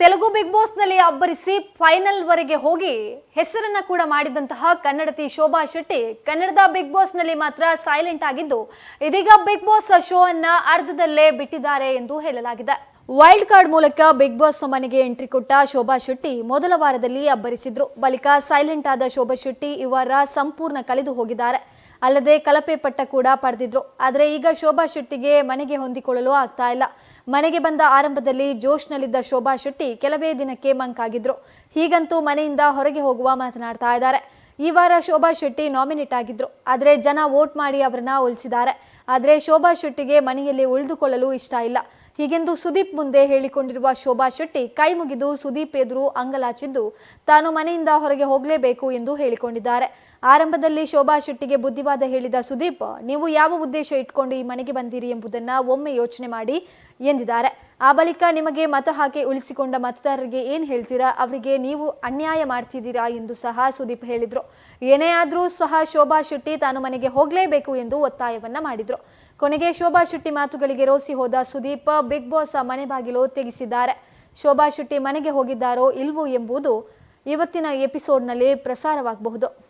Telugu big ಬಾಸ್ನಲ್ಲಿ ಅಬ್ಬರಿಸಿ final ವರೆಗೆ ಹೋಗಿ ಹೆಸರನ್ನ ಕೂಡ ಮಾಡಿದಂತಹ ಕನ್ನಡತಿ ಶೋಭಾ ಶೆಟ್ಟಿ ಕನ್ನಡದ ಬಿಗ್ ಬಾಸ್ನಲ್ಲಿ ಮಾತ್ರ ಸೈಲೆಂಟ್ ಆಗಿದ್ದು, ಇದೀಗ ಬಿಗ್ ಬಾಸ್ ಶೋ ಅನ್ನ ಅರ್ಧದಲ್ಲೇ ಬಿಟ್ಟಿದ್ದಾರೆ ಎಂದು ಹೇಳಲಾಗಿದೆ. ವೈಲ್ಡ್ ಕಾರ್ಡ್ ಮೂಲಕ ಬಿಗ್ ಬಾಸ್ ಮನೆಗೆ ಎಂಟ್ರಿ ಕೊಟ್ಟ ಶೋಭಾ ಶೆಟ್ಟಿ ಮೊದಲ ವಾರದಲ್ಲಿ ಅಬ್ಬರಿಸಿದ್ರು. ಬಳಿಕ ಸೈಲೆಂಟ್ ಆದ ಶೋಭಾ ಶೆಟ್ಟಿ ಈ ವಾರ ಸಂಪೂರ್ಣ ಕಳೆದು ಹೋಗಿದ್ದಾರೆ. ಅಲ್ಲದೆ ಕಲಪೆ ಪಟ್ಟ ಕೂಡ ಪಡೆದಿದ್ರು. ಆದರೆ ಈಗ ಶೋಭಾ ಶೆಟ್ಟಿಗೆ ಮನೆಗೆ ಹೊಂದಿಕೊಳ್ಳಲು ಆಗ್ತಾ ಇಲ್ಲ. ಮನೆಗೆ ಬಂದ ಆರಂಭದಲ್ಲಿ ಜೋಶ್ನಲ್ಲಿದ್ದ ಶೋಭಾ ಶೆಟ್ಟಿ ಕೆಲವೇ ದಿನಕ್ಕೆ ಮಂಕಾಗಿದ್ರು ಹೀಗಂತೂ ಮನೆಯಿಂದ ಹೊರಗೆ ಹೋಗುವ ಮಾತನಾಡ್ತಾ ಇದ್ದಾರೆ. ಈ ವಾರ ಶೋಭಾ ಶೆಟ್ಟಿ ನಾಮಿನೇಟ್ ಆಗಿದ್ರು. ಆದರೆ ಜನ ವೋಟ್ ಮಾಡಿ ಅವರನ್ನ ಉಳಿಸಿದ್ದಾರೆ. ಆದರೆ ಶೋಭಾ ಶೆಟ್ಟಿಗೆ ಮನೆಯಲ್ಲಿ ಉಳಿದುಕೊಳ್ಳಲು ಇಷ್ಟ ಇಲ್ಲ. ಹೀಗೆಂದು ಸುದೀಪ್ ಮುಂದೆ ಹೇಳಿಕೊಂಡಿರುವ ಶೋಭಾ ಶೆಟ್ಟಿ, ಕೈ ಮುಗಿದು ಸುದೀಪ್ ಎದುರು ಅಂಗಲಾಚಿದ್ದು, ತಾನು ಮನೆಯಿಂದ ಹೊರಗೆ ಹೋಗಲೇಬೇಕು ಎಂದು ಹೇಳಿಕೊಂಡಿದ್ದಾರೆ. ಆರಂಭದಲ್ಲಿ ಶೋಭಾ ಶೆಟ್ಟಿಗೆ ಬುದ್ಧಿವಾದ ಹೇಳಿದ ಸುದೀಪ್, ನೀವು ಯಾವ ಉದ್ದೇಶ ಇಟ್ಕೊಂಡು ಈ ಮನೆಗೆ ಬಂದಿರಿ ಎಂಬುದನ್ನು ಒಮ್ಮೆ ಯೋಚನೆ ಮಾಡಿ ಎಂದಿದ್ದಾರೆ. ಆ ಬಳಿಕ ನಿಮಗೆ ಮತ ಹಾಕಿ ಉಳಿಸಿಕೊಂಡ ಮತದಾರರಿಗೆ ಏನು ಹೇಳ್ತೀರಾ? ಅವರಿಗೆ ನೀವು ಅನ್ಯಾಯ ಮಾಡ್ತಿದ್ದೀರಾ ಎಂದು ಸಹ ಸುದೀಪ್ ಹೇಳಿದರು. ಏನೇ ಆದರೂ ಸಹ ಶೋಭಾ ಶೆಟ್ಟಿ ತಾನು ಮನೆಗೆ ಹೋಗಲೇಬೇಕು ಎಂದು ಒತ್ತಾಯವನ್ನ ಮಾಡಿದ್ರು. ಕೊನೆಗೆ ಶೋಭಾ ಶೆಟ್ಟಿ ಮಾತುಗಳಿಗೆ ರೋಸಿ ಹೋದ ಸುದೀಪ್ ಬಿಗ್ ಬಾಸ್ ಮನೆ ಬಾಗಿಲು ತೆಗೆಸಿದ್ದಾರೆ. ಶೋಭಾ ಶೆಟ್ಟಿ ಮನೆಗೆ ಹೋಗಿದ್ದಾರೋ ಇಲ್ವೋ ಎಂಬುದು ಇವತ್ತಿನ ಎಪಿಸೋಡ್ನಲ್ಲಿ ಪ್ರಸಾರವಾಗಬಹುದು.